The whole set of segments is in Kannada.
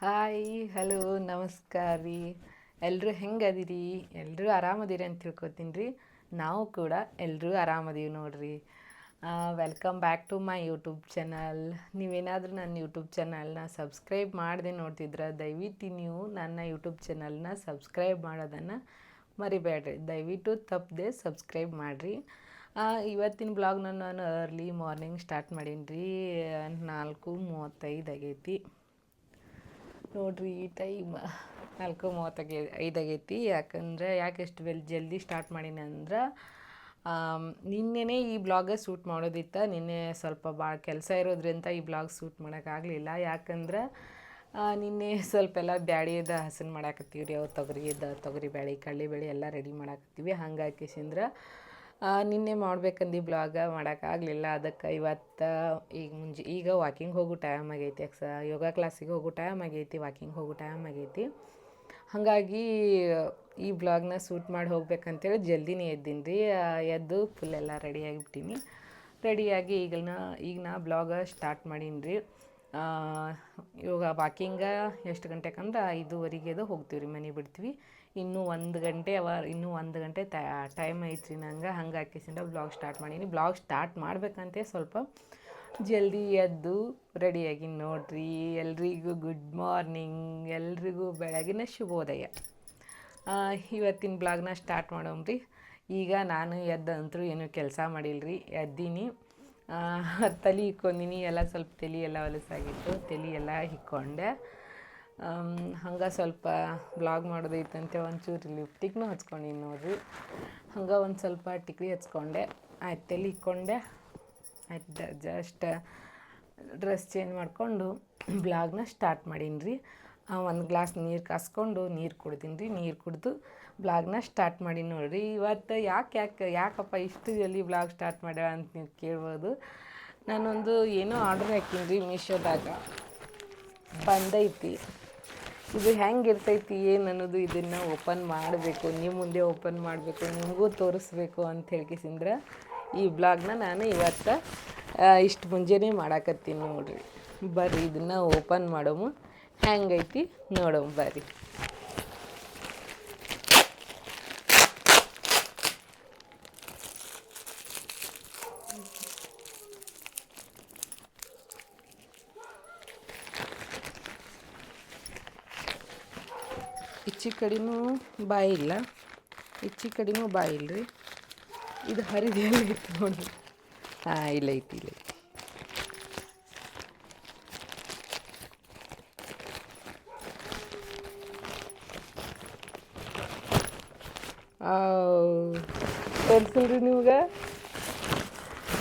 ಹಾಯ್ ಹಲೋ ನಮಸ್ಕಾರ. ರೀ ಎಲ್ಲರೂ ಹೆಂಗದಿರಿ? ಎಲ್ಲರೂ ಆರಾಮದಿರಿ ಅಂತ ತಿಳ್ಕೊತೀನಿ ರೀ ನಾವು ಕೂಡ ಎಲ್ಲರೂ ಆರಾಮದೀವಿ ನೋಡ್ರಿ. Welcome back to my YouTube channel ನೀವೇನಾದರೂ ನನ್ನ ಯೂಟ್ಯೂಬ್ ಚಾನಲ್ನ ಸಬ್ಸ್ಕ್ರೈಬ್ ಮಾಡದೆ ನೋಡ್ತಿದ್ರೆ, ದಯವಿಟ್ಟು ನೀವು ನನ್ನ ಯೂಟ್ಯೂಬ್ ಚಾನಲ್ನ ಸಬ್ಸ್ಕ್ರೈಬ್ ಮಾಡೋದನ್ನು ಮರಿಬೇಡ್ರಿ ದಯವಿಟ್ಟು ತಪ್ಪದೆ ಸಬ್ಸ್ಕ್ರೈಬ್ ಮಾಡಿರಿ. ಇವತ್ತಿನ ಬ್ಲಾಗ್ನ ನಾನು ಅರ್ಲಿ ಮಾರ್ನಿಂಗ್ ಸ್ಟಾರ್ಟ್ ಮಾಡೀನಿ ರೀ ನಾಲ್ಕು ಮೂವತ್ತೈದು ಆಗೈತಿ. ನೋಡ್ರಿ, ಈ ಟೈಮ್ ನಾಲ್ಕು ಮೂವತ್ತಾಗೆ ಐದಾಗೈತಿ ಯಾಕಂದ್ರೆ ಯಾಕೆ ಎಷ್ಟು ಬೆಲ್, ಜಲ್ದಿ ಸ್ಟಾರ್ಟ್ ಮಾಡೀನಿ ಅಂದ್ರೆ ನಿನ್ನೆನೇ ಈ ಬ್ಲಾಗ ಸೂಟ್ ಮಾಡೋದಿತ್ತು. ನಿನ್ನೆ ಸ್ವಲ್ಪ ಭಾಳ ಕೆಲಸ ಇರೋದ್ರಿಂದ ಈ ಬ್ಲಾಗ್ ಸೂಟ್ ಮಾಡೋಕ್ಕಾಗಲಿಲ್ಲ ಯಾಕಂದ್ರೆ ನಿನ್ನೆ ಸ್ವಲ್ಪ ಎಲ್ಲ ಬ್ಯಾಳಿದ ಹಸನ್ ಮಾಡಾಕತ್ತೀವಿ ರೀ ಅವು ತೊಗರಿದ ತೊಗರಿ ಬ್ಯಾಳಿ ಕಡಲೆಬೇಳೆ ಎಲ್ಲ ರೆಡಿ ಮಾಡಾಕತ್ತೀವಿ. ಹಂಗಾಗಿ ಕಿಸಿಂದ್ರೆ ನಿನ್ನೆ ಮಾಡ್ಬೇಕಂದು ಬ್ಲಾಗ ಮಾಡೋಕ್ಕಾಗಲಿಲ್ಲ ಅದಕ್ಕೆ ಇವತ್ತು ಈಗ ಮುಂಜಿ, ಈಗ ವಾಕಿಂಗ್ ಹೋಗೋ ಟೈಮ್ ಆಗೈತಿ ಎಕ್ಸ ಯೋಗ ಕ್ಲಾಸಿಗೆ ಹೋಗೋ ಟೈಮ್ ಆಗೈತಿ ವಾಕಿಂಗ್ ಹೋಗೋ ಟೈಮ್ ಆಗೈತಿ. ಹಾಗಾಗಿ ಈ ಬ್ಲಾಗ್ನ ಸೂಟ್ ಮಾಡಿ ಹೋಗ್ಬೇಕಂತೇಳಿ ಜಲ್ದಿನೇ ಎದ್ದೀನಿ ರೀ ಎದ್ದು ಫುಲ್ ಎಲ್ಲ ರೆಡಿಯಾಗಿಬಿಟ್ಟೀನಿ ರೆಡಿಯಾಗಿ ಈಗ ಈಗ ನಾ ಬ್ಲಾಗ ಸ್ಟಾರ್ಟ್ ಮಾಡೀನಿ ರೀ ಇವಾಗ ವಾಕಿಂಗ ಎಷ್ಟು ಗಂಟೆಗೆ ಅಂದ್ರೆ ಅದು ಹೋಗ್ತೀವಿ ರೀ ಮನೆ ಬಿಡ್ತೀವಿ. ಇನ್ನೂ ಒಂದು ಗಂಟೆ ಅವ, ಇನ್ನೂ ಒಂದು ಗಂಟೆ ಟೈಮ್ ಐತ್ರಿ ನಂಗೆ. ಹಂಗೆ ಹಾಕಿಸಿಂದ ಬ್ಲಾಗ್ ಸ್ಟಾರ್ಟ್ ಮಾಡೀನಿ. ಬ್ಲಾಗ್ ಸ್ಟಾರ್ಟ್ ಮಾಡಬೇಕಂತೆ ಸ್ವಲ್ಪ. ಜಲ್ದಿ ಎದ್ದು ರೆಡಿಯಾಗಿ ನೋಡ್ರಿ. ಎಲ್ರಿಗೂ ಗುಡ್ ಮಾರ್ನಿಂಗ್ ಎಲ್ರಿಗೂ ಬೆಳಗಿನ ಶುಭೋದಯ. ಇವತ್ತಿನ ಬ್ಲಾಗ್ನ ಸ್ಟಾರ್ಟ್ ಮಾಡೋಮ್ರಿ. ಈಗ ನಾನು ಎದ್ದಂತರೂ ಏನೂ ಕೆಲಸ ಮಾಡಿಲ್ರಿ. ಎದ್ದೀನಿ. ತಲೆ ಇಕ್ಕೊಂಡಿನಿ ಎಲ್ಲ ಸ್ವಲ್ಪ ತಲೆ ಎಲ್ಲ ಹೊಲಸಾಗಿತ್ತು. ತಲೆ ಎಲ್ಲ ಹಿಕ್ಕೊಂಡೆ. ಹಂಗೆ ಸ್ವಲ್ಪ ಬ್ಲಾಗ್ ಮಾಡೋದೈತಂತೆ ಒಂಚೂರು ಲಿಪ್ಟಿಕ್ನೂ ಹಚ್ಕೊಂಡಿನಿ ನೋಡಿರಿ. ಹಂಗೆ ಒಂದು ಸ್ವಲ್ಪ ಟಿಕ್ಲಿ ಹಚ್ಕೊಂಡೆ. ಆಯ್ತು, ತಲೆ ಇಕ್ಕೊಂಡೆ. ಆಯ್ತು ಜಸ್ಟ್ ಡ್ರೆಸ್ ಚೇಂಜ್ ಮಾಡಿಕೊಂಡು ಬ್ಲಾಗ್ನ ಸ್ಟಾರ್ಟ್ ಮಾಡೀನಿ ರೀ ಒಂದು ಗ್ಲಾಸ್ ನೀರು ಕಾಸ್ಕೊಂಡು ನೀರು ಕುಡ್ದೀನಿ ರೀ ನೀರು ಕುಡಿದು ಬ್ಲಾಗ್ನ ಸ್ಟಾರ್ಟ್ ಮಾಡೀನಿ ನೋಡಿರಿ. ಇವತ್ತು ಯಾಕೆ ಯಾಕೆ, ಯಾಕಪ್ಪ ಇಷ್ಟು ಜಲ್ದಿ ಬ್ಲಾಗ್ ಸ್ಟಾರ್ಟ್ ಮಾಡ್ಯಾಳ ಅಂತ ನೀವು ಕೇಳ್ಬೋದು. ನಾನೊಂದು ಏನೋ ಆರ್ಡ್ರ್ ಹಾಕೀನಿ ರೀ ಮೀಶೋದಾಗ. ಬಂದೈತಿ. ಇದು ಹೆಂಗೆ ಇರ್ತೈತಿ ಏನು ಅನ್ನೋದು ಇದನ್ನು ಓಪನ್ ಮಾಡಬೇಕು ನಿಮ್ಮ ಮುಂದೆ ಓಪನ್ ಮಾಡಬೇಕು, ನಿಮಗೂ ತೋರಿಸ್ಬೇಕು ಅಂತ ಹೇಳ್ಕಿಸಿಂದ್ರೆ ಈ ಬ್ಲಾಗ್ನ ನಾನು ಇವತ್ತು ಇಷ್ಟು ಮುಂಜಾನೆ ಮಾಡಾಕತ್ತೀನಿ ನೋಡ್ರಿ. ಬರ್ರಿ, ಇದನ್ನು ಓಪನ್ ಮಾಡೋಮು. ಹೆಂಗೈತಿ ನೋಡೋಮು ಬರ್ರಿ. ಈಚೆ ಕಡಿಮೂ ಬಾಯಿ ಇಲ್ಲ. ಈಚೆ ಬಾಯಿಲ್ಲ ಬಾಯಿ ಇಲ್ರಿ. ಇದು ಹರಿದು ಇತ್ತು ನೋಡ್ರಿ ಹಾಂ, ಇಲ್ಲ ಐತಿ ಇಲ್ಲ ಐತಿ ರೀ ನಿಮ್ಗೆ?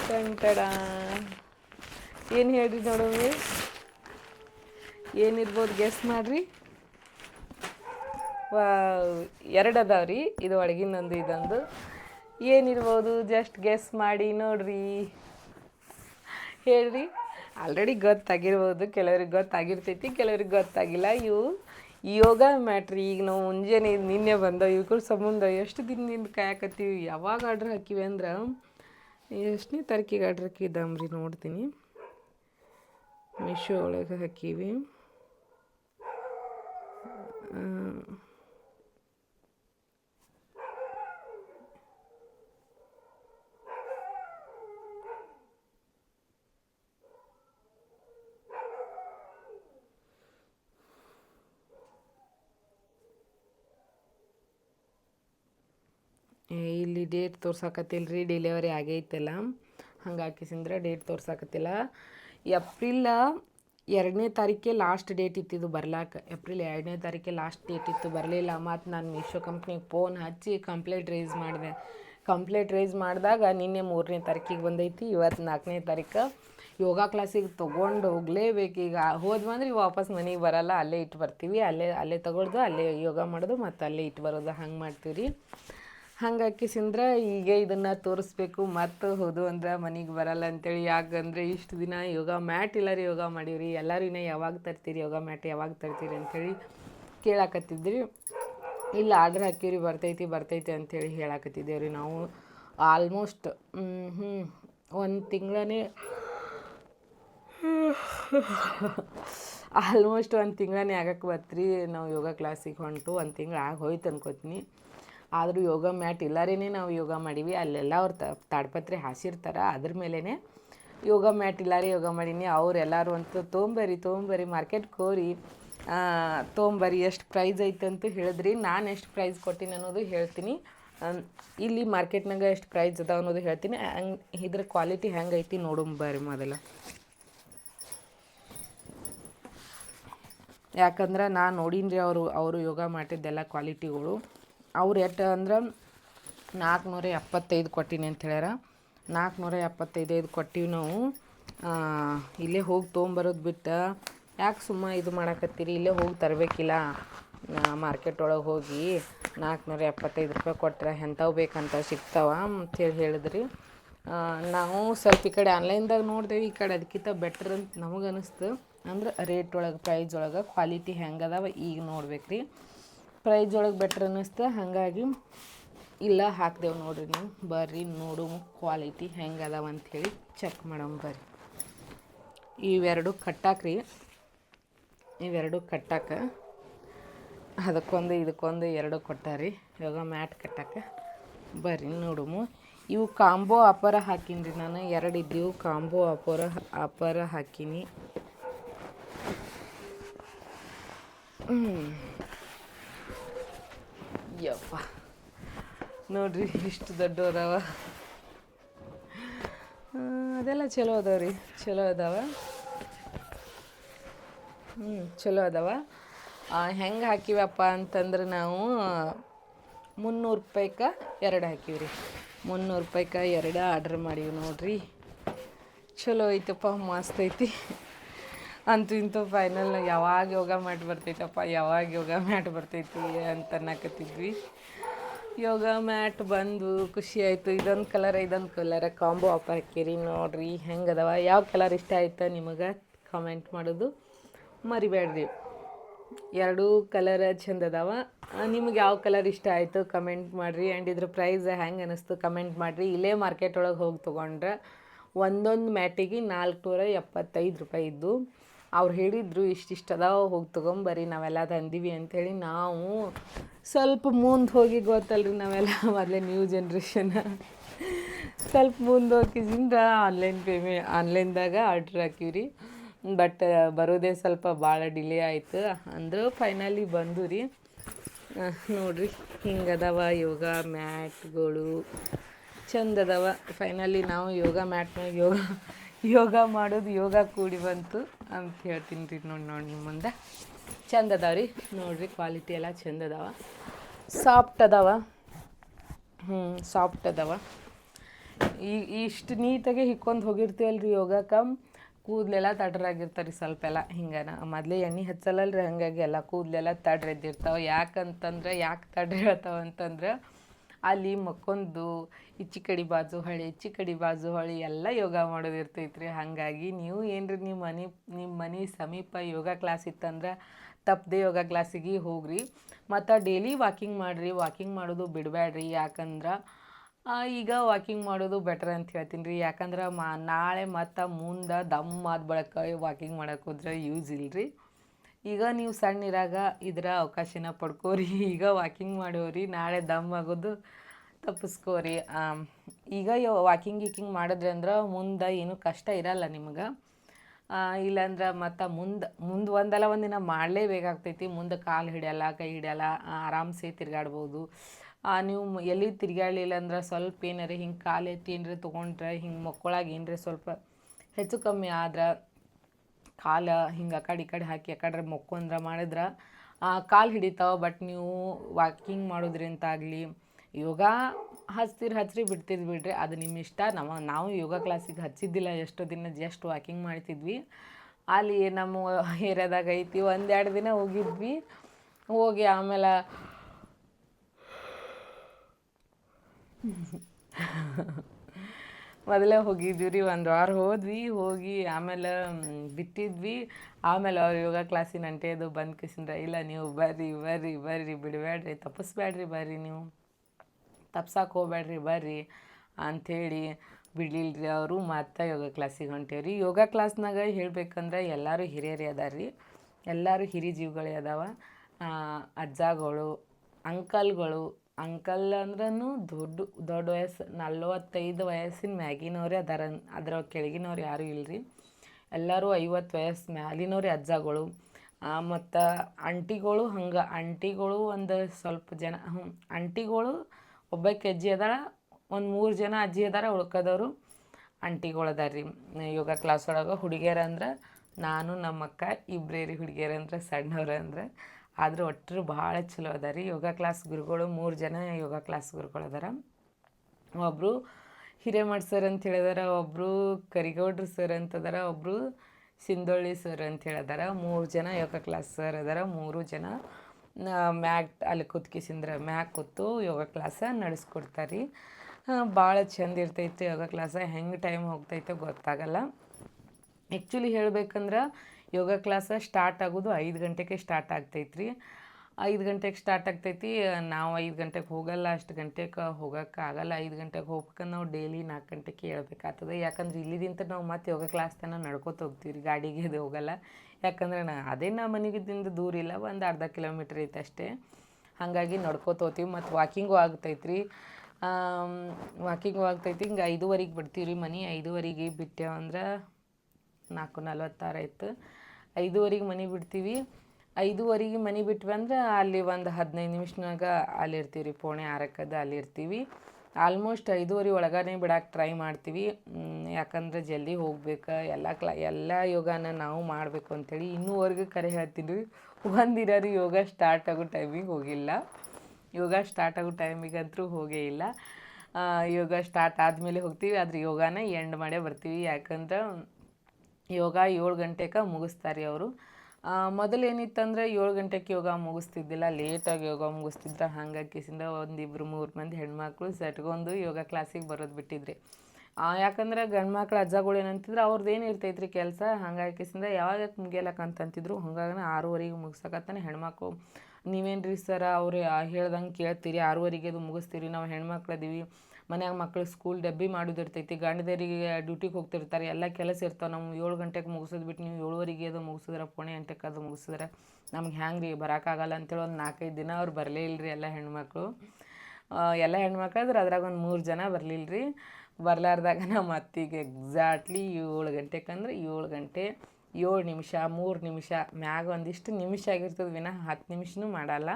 ಟಂಟಡ. ಏನು ಹೇಳ್ರಿ ನೋಡೋಮ್ರಿ ಏನಿರ್ಬೋದು ಗೆಸ್ ಮಾಡ್ರಿ. ಎರಡು ರೀ. ಇದು ಒಳಗಿನೊಂದು ಇದೊಂದು. ಏನಿರ್ಬೋದು ಜಸ್ಟ್ ಗೆಸ್ ಮಾಡಿ ನೋಡ್ರಿ. ಹೇಳ್ರಿ. ಆಲ್ರೆಡಿ ಗೊತ್ತಾಗಿರ್ಬೋದು, ಕೆಲವ್ರಿಗೆ ಗೊತ್ತಾಗಿರ್ತೈತಿ, ಕೆಲವ್ರಿಗೆ ಗೊತ್ತಾಗಿಲ್ಲ. ಇವು ಯೋಗ ಮ್ಯಾಟ್ರಿ, ಈಗ ನಾವು ಮುಂಜಾನೆ ನಿನ್ನೆ ಬಂದ ಇವ್ಗಳ ಸಂಬಂಧ ಎಷ್ಟು ದಿನದಿಂದ ಕಾಯಕತ್ತೀವಿ, ಯಾವಾಗ ಆರ್ಡ್ರ್ ಹಾಕಿವಿ ಅಂದ್ರೆ, ಎಷ್ಟನೇ ತಾರೀಕಿಗೆ ಆರ್ಡ್ರ್ ಹಾಕಿದ್ದಾಮ್ರಿ ನೋಡ್ತೀನಿ. ಮೀಶೋ ಒಳಗೆ ಹಾಕೀವಿ. ಇಲ್ಲಿ ಡೇಟ್ ತೋರ್ಸಾಕತ್ತಿಲ್ಲ ರೀ ಡೆಲಿವರಿ ಆಗೈತಲ್ಲ ಹಂಗೆ ಹಾಕಿಸಿಂದ್ರೆ ಡೇಟ್ ತೋರ್ಸಾಕತ್ತಿಲ್ಲ. ಏಪ್ರಿಲ್ ಎರಡನೇ ತಾರೀಕೆ ಲಾಸ್ಟ್ ಡೇಟ್ ಇತ್ತಿದ್ದು ಬರ್ಲಾಕ. ಏಪ್ರಿಲ್ ಎರಡನೇ ತಾರೀಕೆ ಲಾಸ್ಟ್ ಡೇಟ್ ಇತ್ತು, ಬರಲಿಲ್ಲ. ಮತ್ತು ನಾನು ಮೀಶೋ ಕಂಪ್ನಿಗೆ ಫೋನ್ ಹಚ್ಚಿ ಕಂಪ್ಲೇಂಟ್ ರೇಸ್ ಮಾಡಿದೆ. ಕಂಪ್ಲೇಂಟ್ ರೇಸ್ ಮಾಡಿದಾಗ ನಿನ್ನೆ ಮೂರನೇ ತಾರೀಕಿಗೆ ಬಂದೈತಿ, ಇವತ್ತು ನಾಲ್ಕನೇ ತಾರೀಕು ಯೋಗ ಕ್ಲಾಸಿಗೆ ತೊಗೊಂಡು ಹೋಗಲೇಬೇಕು. ಈಗ ಹೋದ್ವಿ ಅಂದ್ರೆ ವಾಪಸ್ ಮನೆಗೆ ಬರಲ್ಲ, ಅಲ್ಲೇ ಇಟ್ಟು ಬರ್ತೀವಿ. ಅಲ್ಲೇ ಅಲ್ಲೇ ತಗೊಳ್ದು, ಅಲ್ಲೇ ಯೋಗ ಮಾಡೋದು ಮತ್ತು ಅಲ್ಲೇ ಇಟ್ಟು ಬರೋದು. ಹಂಗೆ ಮಾಡ್ತೀವಿ ರೀ ಹಂಗೆ ಸಿಂದ್ರ ಈಗ ಇದನ್ನು ತೋರಿಸ್ಬೇಕು ಮತ್ತು ಹೋದು ಅಂದ್ರೆ ಮನೆಗೆ ಬರಲ್ಲ ಅಂತೇಳಿ. ಯಾಕಂದರೆ ಇಷ್ಟು ದಿನ ಯೋಗ ಮ್ಯಾಟ್ ಇಲ್ಲ ರೀ ಯೋಗ ಮಾಡೀವ್ರಿ. ಎಲ್ಲರೂ ಇನ್ನೂ ಯಾವಾಗ ತರ್ತೀರಿ ಯೋಗ ಮ್ಯಾಟ್, ಯಾವಾಗ ತರ್ತೀರಿ ಅಂಥೇಳಿ ಕೇಳಾಕತ್ತಿದ್ರಿ. ಇಲ್ಲ ಆರ್ಡ್ರ್ ಹಾಕಿವ್ರಿ ಬರ್ತೈತಿ ಬರ್ತೈತಿ ಅಂಥೇಳಿ ಹೇಳಾಕತ್ತಿದ್ದೇವ್ರಿ ನಾವು. ಆಲ್ಮೋಸ್ಟ್ ಹ್ಞೂ ಒಂದು ತಿಂಗಳೇ ಆಲ್ಮೋಸ್ಟ್ ಒಂದು ತಿಂಗಳೇ ಆಗಕ್ಕೆ ಬತ್ರಿ. ನಾವು ಯೋಗ ಕ್ಲಾಸಿಗೆ ಹೊಂಟು, ಒಂದು ತಿಂಗಳು ಆಗಿ ಹೋಯ್ತು ಅನ್ಕೋತೀನಿ. ಆದರೂ ಯೋಗ ಮ್ಯಾಟ್ ಇಲ್ಲಾರೇ ನಾವು ಯೋಗ ಮಾಡೀವಿ. ಅಲ್ಲೆಲ್ಲ ಅವ್ರು ತಾಡ್ಪತ್ರೆ ಹಾಸಿರ್ತಾರೆ. ಅದ್ರ ಮೇಲೇ ಯೋಗ ಮ್ಯಾಟ್ ಇಲ್ಲಾರಿ ಯೋಗ ಮಾಡೀನಿ. ಅವ್ರು ಎಲ್ಲರೂ ಅಂತೂ ತೊಗೊಂಬರಿ ತೊಗೊಂಬರಿ ಮಾರ್ಕೆಟ್ ಕೋರಿ ತೊಗೊಂಬರಿ ಎಷ್ಟು ಪ್ರೈಸ್ ಐತೆ ಅಂತ ಹೇಳಿದ್ರಿ. ನಾನು ಎಷ್ಟು ಪ್ರೈಸ್ ಕೊಟ್ಟಿನಿ ಅನ್ನೋದು ಹೇಳ್ತೀನಿ. ಇಲ್ಲಿ ಮಾರ್ಕೆಟ್ನಾಗ ಎಷ್ಟು ಪ್ರೈಸ್ ಅದ ಅನ್ನೋದು ಹೇಳ್ತೀನಿ. ಹಂಗೆ, ಇದ್ರ ಕ್ವಾಲಿಟಿ ಹೆಂಗೈತಿ ನೋಡೋಣ ಬರ್ರಿ ಮೊದಲ. ಯಾಕಂದ್ರೆ ನಾನು ನೋಡೀನಿ ರೀ ಅವರು ಅವರು ಯೋಗ ಮಾಡಿದ್ದೆಲ್ಲ ಕ್ವಾಲಿಟಿಗಳು ಅವ್ರು ಎಷ್ಟು ಅಂದ್ರೆ ನಾಲ್ಕುನೂರ ಎಪ್ಪತ್ತೈದು ಕೊಟ್ಟಿನಿ ಅಂತ ಹೇಳ್ಯಾರ. ನಾಲ್ಕುನೂರ ಎಪ್ಪತ್ತೈದೈದು ಕೊಟ್ಟಿವಿ ನಾವು. ಇಲ್ಲೇ ಹೋಗಿ ತೊಗೊಂಬರೋದು ಬಿಟ್ಟು ಯಾಕೆ ಸುಮ್ಮ ಇದು ಮಾಡಾಕತ್ತೀರಿ? ಇಲ್ಲೇ ಹೋಗಿ ತರಬೇಕಿಲ್ಲ. ಮಾರ್ಕೆಟ್ ಒಳಗೆ ಹೋಗಿ ನಾಲ್ಕುನೂರ ಎಪ್ಪತ್ತೈದು ರೂಪಾಯಿ ಕೊಟ್ರೆ ಎಂಥವು ಬೇಕಂತ ಸಿಗ್ತಾವ ಅಂತೇಳಿ ಹೇಳಿದ್ರಿ. ನಾವು ಸ್ವಲ್ಪ ಈ ಕಡೆ ಆನ್ಲೈನ್ದಾಗ ನೋಡಿದೆವು, ಈ ಕಡೆ ಅದಕ್ಕಿಂತ ಬೆಟ್ರ್ ಅಂತ ನಮಗೆ ಅನಿಸ್ತು. ಅಂದ್ರೆ ರೇಟ್ ಒಳಗೆ ಪ್ರೈಸ್ ಒಳಗೆ ಕ್ವಾಲಿಟಿ ಹೆಂಗೆ ಈಗ ನೋಡ್ಬೇಕು ರೀ ಪ್ರೈಸ್ ಒಳಗೆ ಬೆಟ್ರ್ ಅನ್ನಿಸ್ತು, ಹಾಗಾಗಿ ಇಲ್ಲ, ಹಾಕ್ದೇವು ನೋಡ್ರಿ ನೀವು. ಬರ್ರಿ, ನೋಡು ಕ್ವಾಲಿಟಿ ಹೆಂಗೆ ಅದಾವ ಅಂಥೇಳಿ ಚೆಕ್ ಮಾಡಮ್ ಬರ್ರಿ. ಇವೆರಡು ಕಟ್ಟಾಕ್ರಿ. ಇವೆರಡು ಕಟ್ಟಾಕ ಅದಕ್ಕೊಂದು, ಇದಕ್ಕೊಂದು ಎರಡು ಕೊಟ್ಟಾರಿ. ಇವಾಗ ಮ್ಯಾಟ್ ಕಟ್ಟಾಕ ಬರ್ರಿ ನೋಡುಮು ಇವು ಕಾಂಬೋ ಆಪರ ಹಾಕೀನಿ ನಾನು. ಎರಡು ಇದ್ದೀವು, ಕಾಂಬೋ ಆಪರ ಆಪರ ಹಾಕೀನಿ. ಯಪ್ಪ ನೋಡ್ರಿ, ಇಷ್ಟು ದೊಡ್ಡವರವ ಅದೆಲ್ಲ ಚಲೋ ಅದಾವ ರೀ ಚಲೋ ಅದಾವ. ಹ್ಞೂ ಚಲೋ ಅದಾವ. ಹೆಂಗೆ ಹಾಕಿವಪ್ಪ ಅಂತಂದ್ರೆ ನಾವು ಮುನ್ನೂರು ರೂಪಾಯ್ಗೆ ಎರಡು ಹಾಕಿವಿ ರೀ ಮುನ್ನೂರು ರೂಪಾಯ್ಗೆ ಎರಡು ಆರ್ಡ್ರ್ ಮಾಡೀವಿ ನೋಡ್ರಿ. ಚಲೋ ಐತಪ್ಪ, ಮಸ್ತ್ ಐತಿ. ಅಂತೂ ಇಂತೂ ಫೈನಲ್ ಯಾವಾಗ ಯೋಗ ಮ್ಯಾಟ್ ಬರ್ತೈತಪ್ಪ, ಯಾವಾಗ ಯೋಗ ಮ್ಯಾಟ್ ಬರ್ತೈತಿ ಅಂತ ಅನ್ನಕತ್ತಿದ್ವಿ. ಯೋಗ ಮ್ಯಾಟ್ ಬಂದು ಖುಷಿ ಆಯಿತು. ಇದೊಂದು ಕಲರ್ ಇದೊಂದು ಕಲರ್ ಕಾಂಬೋ ಆಫರ್ ಹಾಕಿರಿ ನೋಡ್ರಿ ಹೆಂಗೆ ಅದಾವ, ಯಾವ ಕಲರ್ ಇಷ್ಟ ಆಯ್ತು ನಿಮಗೆ ಕಾಮೆಂಟ್ ಮಾಡೋದು ಮರಿಬೇಡ್ರಿ ಎರಡೂ ಕಲರ್ ಚಂದ ಅದಾವ. ನಿಮ್ಗೆ ಯಾವ ಕಲರ್ ಇಷ್ಟ ಆಯಿತು ಕಮೆಂಟ್ ಮಾಡಿರಿ. ಆ್ಯಂಡ್ ಇದ್ರ ಪ್ರೈಸ್ ಹೆಂಗೆ ಅನ್ನಿಸ್ತು ಕಮೆಂಟ್ ಮಾಡಿರಿ. ಇಲ್ಲೇ ಮಾರ್ಕೆಟ್ ಒಳಗೆ ಹೋಗಿ ತೊಗೊಂಡ್ರೆ ಒಂದೊಂದು ಮ್ಯಾಟಿಗೆ ನಾಲ್ಕುನೂರ ಎಪ್ಪತ್ತೈದು ರೂಪಾಯಿ ಇದ್ದು. ಅವ್ರು ಹೇಳಿದ್ರು, ಇಷ್ಟಿಷ್ಟು ಅದಾವ, ಹೋಗಿ ತೊಗೊಂಬರ್ರಿ ನಾವೆಲ್ಲ ತಂದೀವಿ ಅಂಥೇಳಿ ನಾವು ಸ್ವಲ್ಪ ಮುಂದೆ ಹೋಗಿ ಗೊತ್ತಲ್ರಿ ನಾವೆಲ್ಲ ಮೊದಲೇ ನ್ಯೂ ಜನ್ರೇಷನ್ ಸ್ವಲ್ಪ ಮುಂದೆ ಹೋಗಿದ್ರಿಂದ ಆನ್ಲೈನ್ ಪೇಮೆ ಆನ್ಲೈನ್ದಾಗ ಆರ್ಡ್ರ್ ಹಾಕಿವ್ರಿ. ಬಟ್ ಬರೋದೇ ಸ್ವಲ್ಪ ಭಾಳ ಡಿಲೇ ಆಯಿತು. ಅಂದರೂ ಫೈನಲಿ ಬಂದು ರೀ ನೋಡಿರಿ ನೋಡ್ರಿ ಹಿಂಗೆ ಅದಾವ ಯೋಗ ಮ್ಯಾಟ್ಗಳು. ಚಂದದವ ಫೈನಲಿ ನಾವು ಯೋಗ ಮ್ಯಾಟ್ನಾಗ ಯೋಗ ಯೋಗ ಮಾಡೋದು, ಯೋಗ ಕೂಡಿ ಬಂತು ಅಂತ ಹೇಳ್ತೀನಿ ರೀ ನೋಡಿ ನೋಡಿ ನಿಮ್ಮ ಮುಂದೆ. ಚಂದ ಅದಾವ ರೀ ನೋಡ್ರಿ ಕ್ವಾಲಿಟಿ ಎಲ್ಲ ಚಂದ ಅದಾವ ಸಾಫ್ಟ್ ಅದಾವ. ಹ್ಞೂ ಸಾಫ್ಟ್ ಅದಾವ. ಈ, ಇಷ್ಟು ನೀಟಾಗಿ ಹಿಕ್ಕೊಂಡು ಹೋಗಿರ್ತೀವಲ್ರಿ ಯೋಗಕ್ಕೆ ಕೂದಲೆಲ್ಲ ತಡ್ರಾಗಿರ್ತಾರೆ ಸ್ವಲ್ಪ ಎಲ್ಲ ಹಿಂಗಾನ. ಮೊದಲೇ ಎಣ್ಣೆ ಹಚ್ಚಲ್ಲಲ್ರಿ ಹಾಗಾಗಿ ಎಲ್ಲ ಕೂದಲೆಲ್ಲ ತಡ್ರೆದ್ದಿರ್ತಾವೆ. ಯಾಕಂತಂದ್ರೆ, ಯಾಕೆ ತಡ್ರಿ ಅಂತಂದ್ರೆ ಅಲ್ಲಿ ಮಕ್ಕೊಂದು ಇಚ್ಚಿಕಡಿ ಕಡೆ ಬಾಜು ಹೊಳಿ ಈಚೆ ಕಡೆ ಬಾಜು ಹೊಳಿ ಎಲ್ಲ ಯೋಗ ಮಾಡೋದು ರೀ ಹಾಗಾಗಿ ನೀವು ಏನ್ರಿ ನಿಮ್ಮ ಮನೆ ನಿಮ್ಮ ಮನೆ ಸಮೀಪ ಯೋಗ ಕ್ಲಾಸ್ ಇತ್ತಂದ್ರೆ ತಪ್ಪದೆ ಯೋಗ ಕ್ಲಾಸಿಗೆ ಹೋಗ್ರಿ. ಮತ್ತು ಡೈಲಿ ವಾಕಿಂಗ್ ಮಾಡಿರಿ. ವಾಕಿಂಗ್ ಮಾಡೋದು ಬಿಡಬೇಡ್ರಿ ಯಾಕಂದ್ರೆ ಈಗ ವಾಕಿಂಗ್ ಮಾಡೋದು ಬೆಟರ್ ಅಂತ ಹೇಳ್ತೀನಿ ರೀ ಯಾಕಂದ್ರೆ ಮಾ, ನಾಳೆ ಮತ್ತು ಮುಂದೆ ದಮ್ ಆದ ಬಳಿಕ ವಾಕಿಂಗ್ ಮಾಡೋಕೆ ಹೋದ್ರೆ ಯೂಸ್ ಇಲ್ರಿ. ಈಗ ನೀವು ಸಣ್ಣಿರಾಗ ಇದರ ಅವಕಾಶನ ಪಡ್ಕೋರಿ, ಈಗ ವಾಕಿಂಗ್ ಮಾಡೋರಿ, ನಾಳೆ ದಮ್ ಆಗೋದು ತಪ್ಪಿಸ್ಕೋರಿ. ಈಗ ವಾಕಿಂಗ್ ಗೀಕಿಂಗ್ ಮಾಡಿದ್ರೆ ಅಂದ್ರೆ ಮುಂದೆ ಏನು ಕಷ್ಟ ಇರಲ್ಲ ನಿಮ್ಗೆ. ಇಲ್ಲಾಂದ್ರೆ ಮತ್ತು ಮುಂದೆ ಮುಂದೆ ಒಂದಲ್ಲ ಒಂದಿನ ಮಾಡಲೇಬೇಕಾಗ್ತೈತಿ ಮುಂದೆ ಕಾಲು ಹಿಡಿಯಲ್ಲ, ಕೈ ಹಿಡಿಯಲ್ಲ ಆರಾಮ್ಸೆ ತಿರ್ಗಾಡ್ಬೋದು. ನೀವು ಎಲ್ಲಿ ತಿರ್ಗಾಡಲಿಲ್ಲ ಅಂದ್ರೆ ಸ್ವಲ್ಪ ಏನಾರ ಹಿಂಗೆ ಕಾಲು ಎತ್ತಿ ಏನರ ತೊಗೊಂಡ್ರೆ, ಹಿಂಗೆ ಮಕ್ಕಳಾಗ ಏನರ ಸ್ವಲ್ಪ ಹೆಚ್ಚು ಕಮ್ಮಿ ಆದ್ರೆ ಕಾಲು ಹಿಂಗೆ ಆ ಕಡೆ ಈ ಕಡೆ ಹಾಕಿ, ಆ ಕಡೆ ಮೊಕ್ಕೊಂಡ್ರೆ ಮಾಡಿದ್ರೆ ಕಾಲು ಹಿಡಿತಾವೆ ಬಟ್ ನೀವು ವಾಕಿಂಗ್ ಮಾಡೋದ್ರಿಂದ ಆಗಲಿ, ಯೋಗ ಹಚ್ತೀರಿ ಹಚ್ಚಿರಿ ಬಿಡ್ತಿದ್ವಿ ಬಿಡ್ರಿ. ಅದು ನಿಮ್ಮ ಇಷ್ಟ. ನಮ್ಮ, ನಾವು ಯೋಗ ಕ್ಲಾಸಿಗೆ ಹಚ್ಚಿದ್ದಿಲ್ಲ, ಎಷ್ಟು ದಿನ ಜಸ್ಟ್ ವಾಕಿಂಗ್ ಮಾಡ್ತಿದ್ವಿ. ಅಲ್ಲಿ ನಮ್ಮ ಏರಿಯಾದಾಗ ಐತಿ ಒಂದೆರಡು ದಿನ ಹೋಗಿದ್ವಿ. ಹೋಗಿ ಆಮೇಲೆ ಮೊದಲೇ ಹೋಗಿದ್ವಿ ರೀ, ಒಂದು ವಾರ ಹೋದ್ವಿ, ಹೋಗಿ ಆಮೇಲೆ ಬಿಟ್ಟಿದ್ವಿ. ಆಮೇಲೆ ಅವ್ರು ಯೋಗ ಕ್ಲಾಸಿನ ಅಂಟೆದು ಬಂದು ಕಿಸಿಂದ ಇಲ್ಲ ನೀವು ಬರ್ರಿ ಬರ್ರಿ ಬರ್ರಿ ಬಿಡಬೇಡ್ರಿ ತಪ್ಪಿಸ್ಬೇಡ್ರಿ ಬರ್ರಿ ನೀವು. ತಪ್ಸಕ್ಕೆ ಹೋಗ್ಬೇಡ್ರಿ ಬರ್ರಿ ಅಂಥೇಳಿ ಬಿಡ್ಲಿಲ್ರಿ ಅವರು, ಮತ್ತೆ ಯೋಗ ಕ್ಲಾಸಿಗೆ ಹೊಂಟೇವ್ರಿ ಯೋಗ ಕ್ಲಾಸ್ನಾಗ ಹೇಳ್ಬೇಕಂದ್ರೆ ಎಲ್ಲರೂ ಹಿರಿಯರಿ ಅದಾರ ಎಲ್ಲರೂ ಹಿರಿ ಜೀವಿಗಳೇ ಅದಾವ. ಅಜ್ಜಗಳು, ಅಂಕಲ್ಗಳು ಅಂಕಲ್ ಅಂದ್ರೂ ದೊಡ್ಡ ದೊಡ್ಡ ವಯಸ್ಸು, ನಲ್ವತ್ತೈದು ವಯಸ್ಸಿನ ಮ್ಯಾಗಿನವ್ರೆ ಅದಾರ. ಅದರ ಕೆಳಗಿನವ್ರು ಯಾರೂ ಇಲ್ರಿ. ಎಲ್ಲರೂ ಐವತ್ತು ವಯಸ್ಸು ಮ್ಯಾಲಿನವ್ರೆ ಅಜ್ಜಗಳು. ಮತ್ತು ಅಂಟಿಗಳು ಹಂಗೆ. ಅಂಟಿಗಳು ಒಂದು ಸ್ವಲ್ಪ ಜನ ಹ್ಞೂ ಅಂಟಿಗಳು ಒಬ್ಬಕ್ಕೆ ಅಜ್ಜಿ ಅದಾಳ, ಒಂದು ಮೂರು ಜನ ಅಜ್ಜಿ ಅದಾರ, ಉಳ್ಕದವರು ಅಂಟಿಗಳು ಅದಾರ ರೀ. ಯೋಗ ಕ್ಲಾಸ್ ಒಳಗೆ ಹುಡುಗಿಯರಂದ್ರೆ ನಾನು ನಮ್ಮ ಅಕ್ಕ ಇಬ್ಬರೇ ರೀ ಹುಡುಗಿಯರಂದ್ರೆ ಅಂದ್ರೆ ಸಣ್ಣವ್ರು ಅಂದ್ರೆ. ಆದ್ರೆ ಒಟ್ಟರು ಭಾಳ ಚಲೋ ಅದ ರೀ. ಯೋಗ ಕ್ಲಾಸ್ ಗುರುಗಳು ಮೂರು ಜನ ಯೋಗ ಕ್ಲಾಸ್ ಗುರುಗಳು ಅದಾರ. ಒಬ್ಬರು ಹಿರೇಮಠ್ ಸರ್ ಅಂತ ಹೇಳಿದಾರ ಒಬ್ಬರು ಕರಿಗೌಡ್ರು ಸರ್ ಅಂತದಾರ ಒಬ್ಬರು ಸಿಂಧೊಳ್ಳಿ ಸರ್ ಅಂತ ಹೇಳಿದಾರ. ಮೂರು ಜನ ಯೋಗ ಕ್ಲಾಸ್ ಸರ್ ಅದಾರ. ಮೂರು ಜನ ಮ್ಯಾಗ್ ಅಲ್ಲಿ ಕುತ್ಕಿಸಿಂದ್ರ ಮ್ಯಾಗ್ ಕೂತು ಯೋಗ ಕ್ಲಾಸ ನಡೆಸ್ಕೊಡ್ತಾರೆ ರೀ. ಭಾಳ ಚಂದ ಇರ್ತೈತೆ ಯೋಗ ಕ್ಲಾಸ. ಹೆಂಗೆ ಟೈಮ್ ಹೋಗ್ತೈತೆ ಗೊತ್ತಾಗಲ್ಲ. ಆ್ಯಕ್ಚುಲಿ ಹೇಳ್ಬೇಕಂದ್ರೆ ಯೋಗ ಕ್ಲಾಸ ಸ್ಟಾರ್ಟ್ ಆಗೋದು ಐದು ಗಂಟೆಗೆ ಸ್ಟಾರ್ಟ್ ಆಗ್ತೈತೆ ರೀ ಐದು ಗಂಟೆಗೆ ಸ್ಟಾರ್ಟ್ ಆಗ್ತೈತಿ. ನಾವು ಐದು ಗಂಟೆಗೆ ಹೋಗಲ್ಲ, ಅಷ್ಟು ಗಂಟೆಗೆ ಹೋಗೋಕೆ ಆಗಲ್ಲ. ಐದು ಗಂಟೆಗೆ ಹೋಗ್ಬೇಕಂದ್ರೆ ನಾವು ಡೈಲಿ ನಾಲ್ಕು ಗಂಟೆಗೆ ಹೇಳ್ಬೇಕಾಗ್ತದೆ. ಯಾಕಂದ್ರೆ ಇಲ್ಲಿದಿಂತ ನಾವು ಮತ್ತೆ ಯೋಗ ಕ್ಲಾಸ್ ತನಕ ನಡ್ಕೋತ ಹೋಗ್ತೀವಿ ಗಾಡಿಗೆ ಅದು ಹೋಗಲ್ಲ. ಯಾಕಂದ್ರೆ ನಾ ಅದೇ ನಾ ಮನೆಗಿದ್ದಿಂದ ದೂರ ಇಲ್ಲ, ಒಂದು ಅರ್ಧ ಕಿಲೋಮೀಟ್ರ್ ಐತೆ ಅಷ್ಟೇ. ಹಾಗಾಗಿ ನಡ್ಕೋತ ಹೋಗ್ತೀವಿ. ಮತ್ತು ವಾಕಿಂಗು ಆಗ್ತೈತ್ರಿ. ವಾಕಿಂಗು ಆಗ್ತೈತಿ. ಹಿಂಗೆ ಐದುವರೆಗೆ ಬಿಡ್ತೀವಿ ರೀ ಮನೆ. ಐದುವರೆಗೆ ಬಿಟ್ಟೆವು ಅಂದ್ರೆ ನಾಲ್ಕು ನಲ್ವತ್ತಾರು ಆಯ್ತು. ಐದುವರೆಗೆ ಮನೆ ಬಿಡ್ತೀವಿ. ಐದುವರೆಗೆ ಮನೆ ಬಿಟ್ವಿ ಅಂದ್ರೆ ಅಲ್ಲಿ ಒಂದು ಹದಿನೈದು ನಿಮಿಷನಾಗ ಅಲ್ಲಿ ಇರ್ತೀವಿ ರೀ ಪೋಣೆ ಆರಕ್ಕದ ಅಲ್ಲಿ ಇರ್ತೀವಿ ಆಲ್ಮೋಸ್ಟ್ ಐದುವರೆ ಒಳಗನೆ ಬಿಡಕ್ಕೆ ಟ್ರೈ ಮಾಡ್ತೀವಿ. ಯಾಕಂದ್ರೆ ಜಲ್ದಿ ಹೋಗ್ಬೇಕು. ಎಲ್ಲ ಕ್ಲಾ, ಎಲ್ಲ ಯೋಗನ ನಾವು ಮಾಡಬೇಕು ಅಂತೇಳಿ ಇನ್ನೂವರೆಗೂ ಕರೆ ಹೇಳ್ತೀನಿ. ರೀ ಒಂದಿರೋರು ಯೋಗ ಸ್ಟಾರ್ಟ್ ಆಗೋ ಟೈಮಿಗೆ ಹೋಗಿಲ್ಲ. ಯೋಗ ಸ್ಟಾರ್ಟ್ ಆಗೋ ಟೈಮಿಗಂತೂ ಹೋಗೇ ಇಲ್ಲ. ಯೋಗ ಸ್ಟಾರ್ಟ್ ಆದಮೇಲೆ ಹೋಗ್ತೀವಿ. ಆದ್ರೆ ಯೋಗನ ಎಂಡ್ ಮಾಡೇ ಬರ್ತೀವಿ. ಯಾಕಂದ್ರೆ ಯೋಗ ಏಳು ಗಂಟೆಗೆ ಮುಗಿಸ್ತಾರೆ ಅವರು. ಮೊದಲು ಏನಿತ್ತಂದ್ರೆ ಏಳು ಗಂಟೆಗೆ ಯೋಗ ಮುಗಿಸ್ತಿದ್ದಿಲ್ಲ, ಲೇಟಾಗಿ ಯೋಗ ಮುಗಿಸ್ತಿದ್ರೆ. ಹಂಗಾಕಿಸಿಂದ ಒಂದಿಬ್ಬರು ಮೂರು ಮಂದಿ ಹೆಣ್ಮಕ್ಳು ಸೆಟ್ಗೊಂದು ಯೋಗ ಕ್ಲಾಸಿಗೆ ಬರೋದು ಬಿಟ್ಟಿದ್ರಿ. ಯಾಕಂದ್ರೆ ಗಂಡು ಮಕ್ಳು ಅಜ್ಜಗಳು ಏನಂತಿದ್ರು ಅವ್ರದ್ದು ಏನು ಇರ್ತೈತ್ರಿ ಕೆಲಸ? ಹಂಗಾಗಿ ಕಿಸಿಂದ ಯಾವಾಗ ಮುಗಿಯಲಕ್ಕ ಅಂತಂತಿದ್ರು ಹಂಗಾಗಿ ಆರೂವರೆಗೆ ಮುಗಿಸಕತ್ತಾನೆ ಹೆಣ್ಮಕ್ಳು. ನೀವೇನು ರೀ ಸರ ಅವ್ರು ಹೇಳ್ದಂಗೆ ಕೇಳ್ತೀರಿ, ಆರೂವರೆಗೆ ಅದು ಮುಗಿಸ್ತೀರಿ, ನಾವು ಹೆಣ್ಮಕ್ಳು ಅದೀವಿ ಮನ್ಯಾಗ ಮಕ್ಳಿಗೆ ಸ್ಕೂಲ್ ಡಬ್ಬಿ ಮಾಡೋದಿರ್ತೈತಿ, ಗಂಡದರಿಗೆ ಡ್ಯೂಟಿಗೆ ಹೋಗ್ತಿರ್ತಾರೆ, ಎಲ್ಲ ಕೆಲಸ ಇರ್ತಾವೆ. ನಾವು ಏಳು ಗಂಟೆಗೆ ಮುಗಿಸೋದು ಬಿಟ್ಟು ನೀವು ಏಳುವರೆಗೆ ಅದು ಮುಗಿಸಿದ್ರೆ, ಪೋಣೆ ಗಂಟೆಗೆ ಅದು ಮುಗಿಸಿದ್ರೆ. ನಮ್ಗೆ ಹ್ಯಾಂಗೆ ರೀ ಬರೋಕ್ಕಾಗಲ್ಲ ಅಂತೇಳಿ ಒಂದು ನಾಲ್ಕೈದು ದಿನ ಅವ್ರು ಬರಲೇ ಇಲ್ಲರಿ ಎಲ್ಲ ಹೆಣ್ಮಕ್ಳು. ಎಲ್ಲ ಹೆಣ್ಮಕ್ಳು ಆದ್ರೆ ಅದ್ರಾಗ ಒಂದು ಮೂರು ಜನ ಬರಲಿಲ್ಲ ರೀ ಬರಲಾರ್ದಾಗ ನಮ್ಮ ಅತ್ತಿಗೆ ಎಕ್ಸಾಕ್ಟ್ಲಿ ಏಳು ಗಂಟೆಗೆ ಅಂದ್ರೆ ಏಳು ಗಂಟೆ, ಏಳು ನಿಮಿಷ, ಮೂರು ನಿಮಿಷ, ಮ್ಯಾಗ ಒಂದಿಷ್ಟು ನಿಮಿಷ ಆಗಿರ್ತದೆ ವಿನಃ ಹತ್ತು ನಿಮಿಷನೂ ಮಾಡಲ್ಲ.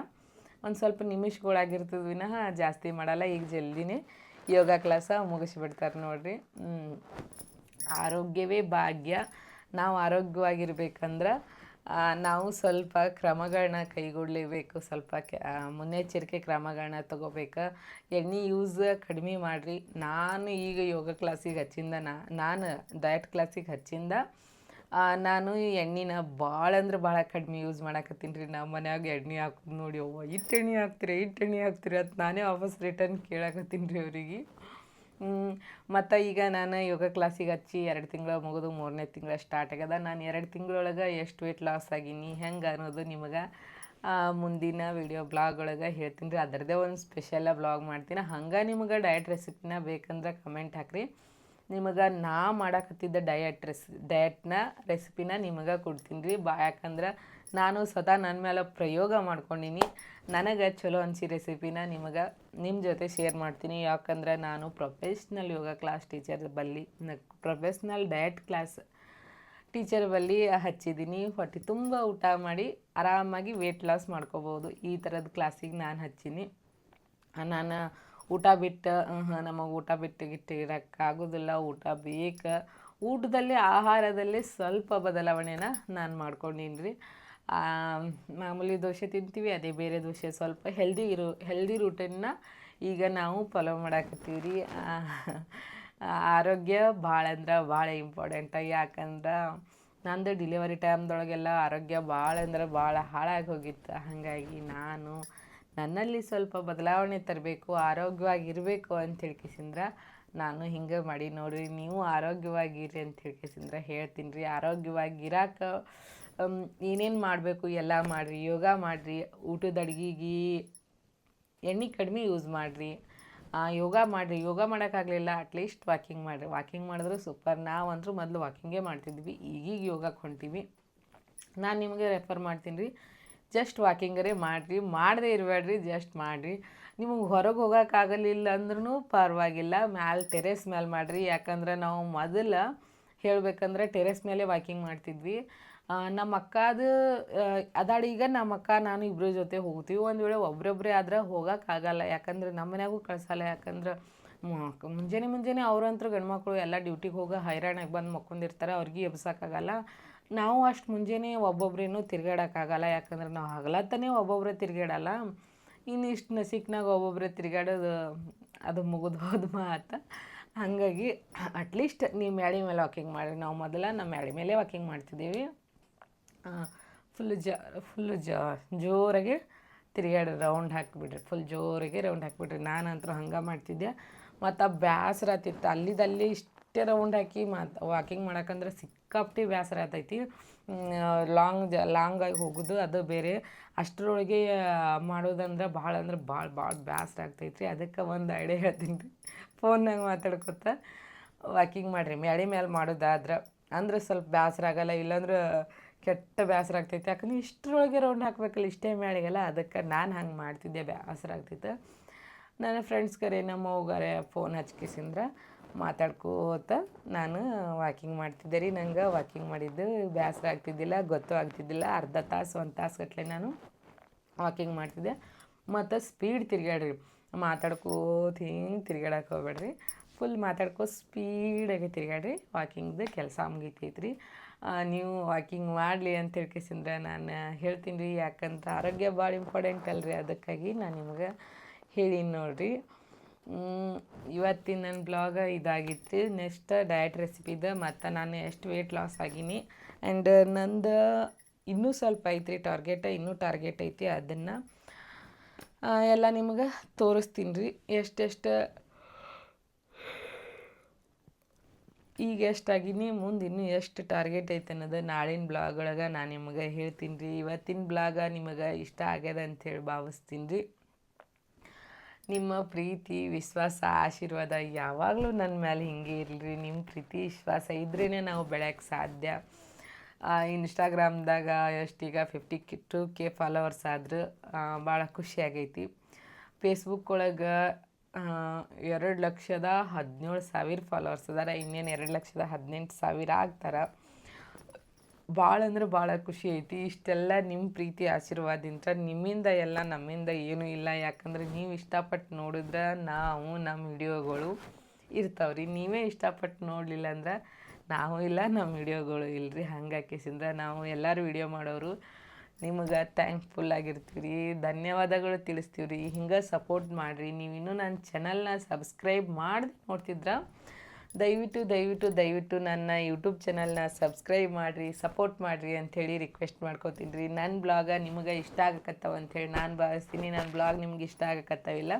ಒಂದು ಸ್ವಲ್ಪ ನಿಮಿಷಗಳಾಗಿರ್ತದೆ ವಿನಃ ಜಾಸ್ತಿ ಮಾಡಲ್ಲ, ಈಗ ಜಲ್ದಿನೇ ಯೋಗ ಕ್ಲಾಸ ಮುಗಿಸ್ಬಿಡ್ತಾರೆ ನೋಡ್ರಿ. ಆರೋಗ್ಯವೇ ಭಾಗ್ಯ. ನಾವು ಆರೋಗ್ಯವಾಗಿರ್ಬೇಕಂದ್ರೆ ನಾವು ಸ್ವಲ್ಪ ಕ್ರಮಗಳನ್ನ ಕೈಗೊಳ್ಳಬೇಕು. ಸ್ವಲ್ಪ ಮುನ್ನೆಚ್ಚರಿಕೆ ಕ್ರಮಗಳನ್ನ ತಗೋಬೇಕು. ಎಣ್ಣೆ ಯೂಸ್ ಕಡಿಮೆ ಮಾಡಿರಿ. ನಾನು ಈಗ ಯೋಗ ಕ್ಲಾಸಿಗೆ ಹಚ್ಚಿಂದ ನಾನು ಡಯಟ್ ಕ್ಲಾಸಿಗೆ ಹಚ್ಚಿಂದ ನಾನು ಈ ಎಣ್ಣೆನ ಭಾಳ ಅಂದ್ರೆ ಭಾಳ ಕಡಿಮೆ ಯೂಸ್ ಮಾಡಾಕತ್ತೀನಿ ರೀ. ನಮ್ಮ ಮನ್ಯಾಗ ಎಣ್ಣೆ ಹಾಕೋದು ನೋಡಿ ಅವ್ವ ಇಟ್ಟು ಎಣ್ಣೆ ಹಾಕ್ತೀರಿ ಇಟ್ಟು ಎಣ್ಣೆ ಹಾಕ್ತೀರಿ ಅಂತ ನಾನೇ ವಾಪಸ್ ರಿಟರ್ನ್ ಕೇಳಕತ್ತೀನಿ ರೀ ಅವರಿಗೆ. ಮತ್ತು ಈಗ ನಾನು ಯೋಗ ಕ್ಲಾಸಿಗೆ ಹಚ್ಚಿ ಎರಡು ತಿಂಗಳು ಮುಗಿದು ಮೂರನೇ ತಿಂಗಳು ಸ್ಟಾರ್ಟ್ ಆಗ್ಯದ. ನಾನು ಎರಡು ತಿಂಗಳೊಳಗೆ ಎಷ್ಟು ವೆಯ್ಟ್ ಲಾಸ್ ಆಗೀನಿ, ಹೆಂಗೆ ಅನ್ನೋದು ನಿಮಗೆ ಮುಂದಿನ ವಿಡಿಯೋ ಬ್ಲಾಗ್ ಒಳಗೆ ಹೇಳ್ತೀನಿ ರೀ. ಅದರದೇ ಒಂದು ಸ್ಪೆಷಲ್ ಬ್ಲಾಗ್ ಮಾಡ್ತೀನಿ. ಹಂಗೆ ನಿಮಗೆ ಡಯಟ್ ರೆಸಿಪಿನ ಬೇಕಂದ್ರೆ ಕಮೆಂಟ್ ಹಾಕ್ರಿ. ನಿಮಗೆ ನಾ ಮಾಡಕತ್ತಿದ್ದ ಡಯಟ್ ರೆಸ್ ಡಯಟ್ನ ರೆಸಿಪಿನ ನಿಮಗೆ ಕೊಡ್ತೀನಿ ರೀ ಬಾ, ಯಾಕಂದ್ರೆ ನಾನು ಸ್ವತಃ ನನ್ನ ಮೇಲೆ ಪ್ರಯೋಗ ಮಾಡ್ಕೊಂಡೀನಿ. ನನಗೆ ಚಲೋ ಅನಿಸಿ ರೆಸಿಪಿನ ನಿಮಗೆ ನಿಮ್ಮ ಜೊತೆ ಶೇರ್ ಮಾಡ್ತೀನಿ. ಯಾಕಂದ್ರೆ ನಾನು ಪ್ರೊಫೆಷ್ನಲ್ ಯೋಗ ಕ್ಲಾಸ್ ಟೀಚರ್ ಬಲ್ಲಿ ಪ್ರೊಫೆಷ್ನಲ್ ಡಯಟ್ ಕ್ಲಾಸ್ ಟೀಚರ್ ಬಲ್ಲಿ ಹಚ್ಚಿದ್ದೀನಿ ಹೊಟ್ಟೆ ತುಂಬ ಊಟ ಮಾಡಿ ಆರಾಮಾಗಿ ವೆಯ್ಟ್ ಲಾಸ್ ಮಾಡ್ಕೋಬೋದು. ಈ ಥರದ ಕ್ಲಾಸಿಗೆ ನಾನು ಹಚ್ಚೀನಿ. ನಾನು ಊಟ ಬಿಟ್ಟು ನಮಗೆ ಊಟ ಬಿಟ್ಟು ಗಿಟ್ಟು ಇರೋಕ್ಕಾಗೋದಿಲ್ಲ. ಊಟ ಬೇಕು. ಊಟದಲ್ಲಿ, ಆಹಾರದಲ್ಲಿ ಸ್ವಲ್ಪ ಬದಲಾವಣೆನ ನಾನು ಮಾಡ್ಕೊಂಡಿನಿ ರೀ ಮಾಮೂಲಿ ದೋಸೆ ತಿಂತೀವಿ, ಅದೇ ಬೇರೆ ದೋಸೆ ಸ್ವಲ್ಪ ಹೆಲ್ದಿ ಇರೋ ಹೆಲ್ದಿ ರೂಟನ್ನ ಈಗ ನಾವು ಫಾಲೋ ಮಾಡಾಕತ್ತೀವಿ ರೀ ಆರೋಗ್ಯ ಭಾಳ ಅಂದ್ರೆ ಭಾಳ ಇಂಪಾರ್ಟೆಂಟ ಯಾಕಂದ್ರೆ ನಂದು ಡಿಲಿವರಿ ಟೈಮ್ದೊಳಗೆಲ್ಲ ಆರೋಗ್ಯ ಭಾಳ ಅಂದ್ರೆ ಭಾಳ ಹಾಳಾಗಿ ಹೋಗಿತ್ತು. ಹಾಗಾಗಿ ನಾನು ನನ್ನಲ್ಲಿ ಸ್ವಲ್ಪ ಬದಲಾವಣೆ ತರಬೇಕು, ಆರೋಗ್ಯವಾಗಿರಬೇಕು ಅಂತ ಹೇಳ್ಕಿಸಿಂದ್ರ ನಾನು ಹಿಂಗೆ ಮಾಡಿ ನೋಡಿರಿ, ನೀವು ಆರೋಗ್ಯವಾಗಿರಿ ಅಂತ ಹೇಳ್ಕಿಸಿಂದ್ರ ಹೇಳ್ತೀನಿ ರೀ. ಆರೋಗ್ಯವಾಗಿರಾಕ ಏನೇನು ಮಾಡಬೇಕು ಎಲ್ಲ ಮಾಡಿರಿ, ಯೋಗ ಮಾಡಿರಿ, ಊಟದ ಅಡುಗೆಗೆ ಎಣ್ಣೆ ಕಡಿಮೆ ಯೂಸ್ ಮಾಡಿರಿ. ಯೋಗ ಮಾಡಿರಿ, ಯೋಗ ಮಾಡೋಕ್ಕಾಗಲಿಲ್ಲ ಅಟ್ಲೀಸ್ಟ್ ವಾಕಿಂಗ್ ಮಾಡಿರಿ. ವಾಕಿಂಗ್ ಮಾಡಿದ್ರೆ ಸೂಪರ್ ನಾವಂದ್ರೂ ಮೊದಲು ವಾಕಿಂಗೇ ಮಾಡ್ತಿದ್ವಿ, ಈಗೀಗ ಯೋಗಕ್ಕೆ ಹೊಂಟೀವಿ. ನಾನು ನಿಮಗೆ ರೆಫರ್ ಮಾಡ್ತೀನಿ ರೀ. ಜಸ್ಟ್ ವಾಕಿಂಗರೇ ಮಾಡಿರಿ, ಮಾಡದೇ ಇರಬೇಡ್ರಿ ಜಸ್ಟ್ ಮಾಡಿರಿ. ನಿಮಗೆ ಹೊರಗೆ ಹೋಗೋಕ್ಕಾಗಲಿಲ್ಲ ಅಂದ್ರೂ ಪರವಾಗಿಲ್ಲ, ಮ್ಯಾಲೆ ಟೆರೆಸ್ ಮೇಲೆ ಮಾಡಿರಿ. ಯಾಕಂದ್ರೆ ನಾವು ಮೊದಲು ಹೇಳಬೇಕಂದ್ರೆ ಟೆರೆಸ್ ಮೇಲೆ ವಾಕಿಂಗ್ ಮಾಡ್ತಿದ್ವಿ. ನಮ್ಮ ಅಕ್ಕದು ಅದಾಡಿ ಈಗ ನಮ್ಮ ಅಕ್ಕ, ನಾನು ಇಬ್ಬರ ಜೊತೆ ಹೋಗ್ತೀವಿ. ಒಂದು ವೇಳೆ ಒಬ್ರೊಬ್ಬರೇ ಆದ್ರೆ ಹೋಗೋಕ್ಕಾಗಲ್ಲ ಯಾಕಂದ್ರೆ ನಮ್ಮ ಮನ್ಯಾಗೂ ಕಳ್ಸಲ್ಲ. ಯಾಕಂದ್ರೆ ಮುಂಜಾನೆ ಮುಂಜಾನೆ ಅವ್ರಂತೂ ಗಂಡ್ಮಕ್ಳು ಎಲ್ಲ ಡ್ಯೂಟಿಗೆ ಹೋಗಿ ಹೈರಾಣಾಗಿ ಬಂದು ಮಕ್ಕೊಂಡಿರ್ತಾರೆ. ಅವ್ರಿಗೆ ಎಬ್ಸೋಕ್ಕಾಗಲ್ಲ ನಾವು ಅಷ್ಟು ಮುಂಜಾನೆ ಒಬ್ಬೊಬ್ರೇನು ತಿರ್ಗಾಡೋಕ್ಕಾಗಲ್ಲ ಯಾಕಂದ್ರೆ ನಾವು ಹಗಲತ್ತನೇ ಒಬ್ಬೊಬ್ಬರೇ ತಿರ್ಗಾಡಲ್ಲ. ಇನ್ನು ಇಷ್ಟು ನಸಿಕ್ನಾಗ ಒಬ್ಬೊಬ್ಬರೇ ತಿರ್ಗಾಡೋದು ಅದು ಮುಗಿದು ಹೋದ ಮಾತು. ಹಾಗಾಗಿ ಅಟ್ಲೀಸ್ಟ್ ನೀವು ಮ್ಯಾಳಿ ಮೇಲೆ ವಾಕಿಂಗ್ ಮಾಡಿ ನಾವು ಮೊದಲ ನಮ್ಮ ಮ್ಯಾಳಿ ಮೇಲೆ ವಾಕಿಂಗ್ ಮಾಡ್ತಿದ್ದೀವಿ. ಫುಲ್ ಜ ಫುಲ್ ಜ, ಜೋರಾಗಿ ತಿರುಗಾಡಿ ರೌಂಡ್ ಹಾಕಿಬಿಡ್ರಿ. ಫುಲ್ ಜೋರಾಗಿ ರೌಂಡ್ ಹಾಕಿಬಿಡ್ರಿ. ನಾನಂತರೂ ಹಂಗೆ ಮಾಡ್ತಿದ್ದೆ. ಮತ್ತು ಬ್ಯಾಸರ ಆತಿತ್ತು ಅಲ್ಲಿದಲ್ಲಿ ಇಷ್ಟೇ ರೌಂಡ್ ಹಾಕಿ ಮಾತು ವಾಕಿಂಗ್ ಮಾಡಕ್ಕಂದ್ರೆ ಸಿಕ್ಕಾಪಟ್ಟಿ ಬೇಸರ ಆತೈತಿ. ಲಾಂಗ್ ಜ ಲಾಂಗಾಗಿ ಹೋಗೋದು ಅದು ಬೇರೆ. ಅಷ್ಟರೊಳಗೆ ಮಾಡೋದಂದ್ರೆ ಭಾಳ ಅಂದ್ರೆ ಭಾಳ ಭಾಳ ಬೇಸರ ಆಗ್ತೈತ್ರಿ. ಅದಕ್ಕೆ ಒಂದು ಐಡಿಯಾ ಹೇಳ್ತೀನಿ. ರೀ ಫೋನ್ನಾಗ ಮಾತಾಡ್ಕೊತ ವಾಕಿಂಗ್ ಮಾಡಿರಿ. ಮ್ಯಾಡಿ ಮೇಲೆ ಮಾಡೋದಾದ್ರೆ ಅಂದ್ರೆ ಸ್ವಲ್ಪ ಬೇಸರ ಆಗಲ್ಲ, ಇಲ್ಲಾಂದ್ರೆ ಕೆಟ್ಟ ಬೇಸರ ಆಗ್ತೈತಿ. ಯಾಕಂದ್ರೆ ಇಷ್ಟರೊಳಗೆ ರೌಂಡ್ ಹಾಕ್ಬೇಕಲ್ಲ, ಇಷ್ಟೇ ಮೇಳಿಗೆಲ್ಲ ಅದಕ್ಕೆ ನಾನು ಹಂಗೆ ಮಾಡ್ತಿದ್ದೆ ಬೇಸರ ಆಗ್ತೈತೆ ನನ್ನ ಫ್ರೆಂಡ್ಸ್ಗರೆ ನಮ್ಮ ಹೋಗಾರೆ ಫೋನ್ ಹಚ್ಕಿಸಿಂದ್ರೆ ಮಾತಾಡ್ಕೋತ ನಾನು ವಾಕಿಂಗ್ ಮಾಡ್ತಿದ್ದೆ ರೀ. ನಂಗೆ ವಾಕಿಂಗ್ ಮಾಡಿದ್ದು ಬೇಸರ ಆಗ್ತಿದ್ದಿಲ್ಲ, ಗೊತ್ತು ಆಗ್ತಿದ್ದಿಲ್ಲ. ಅರ್ಧ ತಾಸು, ಒಂದು ತಾಸು ಗಟ್ಟಲೆ ನಾನು ವಾಕಿಂಗ್ ಮಾಡ್ತಿದ್ದೆ. ಮತ್ತು ಸ್ಪೀಡ್ ತಿರ್ಗಾಡ್ರಿ ಮಾತಾಡ್ಕೋತ ಹಿಂಗೆ ತಿರ್ಗಾಡಕ್ಕೆ ಹೋಗ್ಬೇಡ್ರಿ. ಫುಲ್ ಮಾತಾಡ್ಕೋ ಸ್ಪೀಡಾಗಿ ತಿರ್ಗಾಡ್ರಿ ವಾಕಿಂಗ್ದು ಕೆಲಸ ಮುಗಿತೈತ್ರಿ. ನೀವು ವಾಕಿಂಗ್ ಮಾಡಲಿ ಅಂತ ಹೇಳ್ಕೇಸಿಂದ್ರೆ ನಾನು ಹೇಳ್ತೀನಿ ರೀ. ಯಾಕಂದ್ರೆ ಆರೋಗ್ಯ ಭಾಳ ಇಂಪಾರ್ಟೆಂಟ್ ಅಲ್ರಿ. ಅದಕ್ಕಾಗಿ ನಾನು ನಿಮ್ಗೆ ಹೇಳೀನಿ ನೋಡ್ರಿ. ಇವತ್ತಿನ ನನ್ನ ಬ್ಲಾಗ ಇದಾಗಿತ್ತು. ನೆಕ್ಸ್ಟ್ ಡಯಟ್ ರೆಸಿಪಿದು ಮತ್ತು ನಾನು ಎಷ್ಟು ವೆಯ್ಟ್ ಲಾಸ್ ಆಗೀನಿ. ಆ್ಯಂಡ್ ನಂದು ಇನ್ನೂ ಸ್ವಲ್ಪ ಐತ್ರಿ ಟಾರ್ಗೆಟ್ ಇನ್ನೂ ಟಾರ್ಗೆಟ್ ಐತಿ. ಅದನ್ನು ಎಲ್ಲ ನಿಮ್ಗೆ ತೋರಿಸ್ತೀನಿ ರೀ ಎಷ್ಟೆಷ್ಟು, ಈಗ ಎಷ್ಟಾಗಿನಿ ಮುಂದೆ ಇನ್ನೂ ಎಷ್ಟು ಟಾರ್ಗೆಟ್ ಐತೆ ಅನ್ನೋದು ನಾಳಿನ ಬ್ಲಾಗ್ ಒಳಗೆ ನಾನು ನಿಮಗೆ ಹೇಳ್ತೀನಿ ರೀ ಇವತ್ತಿನ ಬ್ಲಾಗ ನಿಮಗೆ ಇಷ್ಟ ಆಗ್ಯದ ಅಂಥೇಳಿ ಭಾವಿಸ್ತೀನಿ ರೀ ನಿಮ್ಮ ಪ್ರೀತಿ, ವಿಶ್ವಾಸ, ಆಶೀರ್ವಾದ ಯಾವಾಗಲೂ ನನ್ನ ಮೇಲೆ ಹಿಂಗೆ ಇರಲಿ. ನಿಮ್ಮ ಪ್ರೀತಿ, ವಿಶ್ವಾಸ ಇದ್ರೇ ನಾವು ಬೆಳೆಯೋಕ್ಕೆ ಸಾಧ್ಯ. ಇನ್ಸ್ಟಾಗ್ರಾಮ್ದಾಗ ಎಷ್ಟೀಗ fifty K to K followers ಆದರೂ ಭಾಳ ಖುಷಿ ಆಗೈತಿ. ಫೇಸ್ಬುಕ್ ಒಳಗೆ ಎರಡು ಲಕ್ಷದ ಹದಿನೇಳು ಸಾವಿರ ಫಾಲೋವರ್ಸ್ ಅದಾರ. ಇನ್ನೇನು ಎರಡು ಲಕ್ಷದ ಹದಿನೆಂಟು ಸಾವಿರ ಆಗ್ತಾರೆ. ಭಾಳ ಅಂದ್ರೆ ಭಾಳ ಖುಷಿ ಐತಿ. ಇಷ್ಟೆಲ್ಲ ನಿಮ್ಮ ಪ್ರೀತಿ ಆಶೀರ್ವಾದಿಂದ ನಿಮ್ಮಿಂದ ಎಲ್ಲ ನಮ್ಮಿಂದ ಏನೂ ಇಲ್ಲ. ಯಾಕಂದ್ರೆ ನೀವು ಇಷ್ಟಪಟ್ಟು ನೋಡಿದ್ರೆ ನಾವು ನಮ್ಮ ವಿಡಿಯೋಗಳು ಇರ್ತಾವ್ರಿ. ನೀವೇ ಇಷ್ಟಪಟ್ಟು ನೋಡಲಿಲ್ಲ ಅಂದ್ರೆ ನಾವು ಇಲ್ಲ ನಮ್ಮ ವಿಡಿಯೋಗಳು ಇಲ್ರಿ. ಹಂಗಾಕಿಸಿಂದ ನಾವು ಎಲ್ಲರೂ ವಿಡಿಯೋ ಮಾಡೋರು ನಿಮಗೆ ಥ್ಯಾಂಕ್ಫುಲ್ ಆಗಿರ್ತೀವಿ ರೀ ಧನ್ಯವಾದಗಳು ತಿಳಿಸ್ತೀವಿ ರೀ ಹಿಂಗೆ ಸಪೋರ್ಟ್ ಮಾಡಿರಿ. ನೀವು ಇನ್ನೂ ನನ್ನ ಚಾನಲ್ನ ಸಬ್ಸ್ಕ್ರೈಬ್ ಮಾಡಿ ನೋಡ್ತಿದ್ರ. ದಯವಿಟ್ಟು ದಯವಿಟ್ಟು ದಯವಿಟ್ಟು ನನ್ನ ಯೂಟ್ಯೂಬ್ ಚಾನಲ್ನ ಸಬ್ಸ್ಕ್ರೈಬ್ ಮಾಡಿರಿ ಸಪೋರ್ಟ್ ಮಾಡಿರಿ ಅಂಥೇಳಿ ರಿಕ್ವೆಸ್ಟ್ ಮಾಡ್ಕೋತೀನಿ ರೀ ನನ್ನ ಬ್ಲಾಗ ನಿಮಗೆ ಇಷ್ಟ ಆಗಕತ್ತಾವ ಅಂಥೇಳಿ ನಾನು ಭಾವಿಸ್ತೀನಿ. ನನ್ನ ಬ್ಲಾಗ್ ನಿಮ್ಗೆ ಇಷ್ಟ ಆಗಕತ್ತವಿಲ್ಲ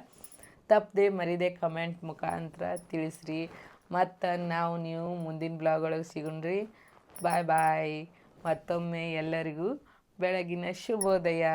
ತಪ್ಪದೆ ಮರಿದೆ ಕಮೆಂಟ್ ಮುಖಾಂತರ ತಿಳಿಸ್ರಿ. ಮತ್ತು ನಾವು ನೀವು ಮುಂದಿನ ಬ್ಲಾಗ್ ಒಳಗೆ ಸಿಗೋಣ್ರಿ. ಬಾಯ್ ಬಾಯ್ ಮತ್ತೊಮ್ಮೆ ಎಲ್ಲರಿಗೂ ಬೆಳಗಿನ ಶುಭೋದಯ.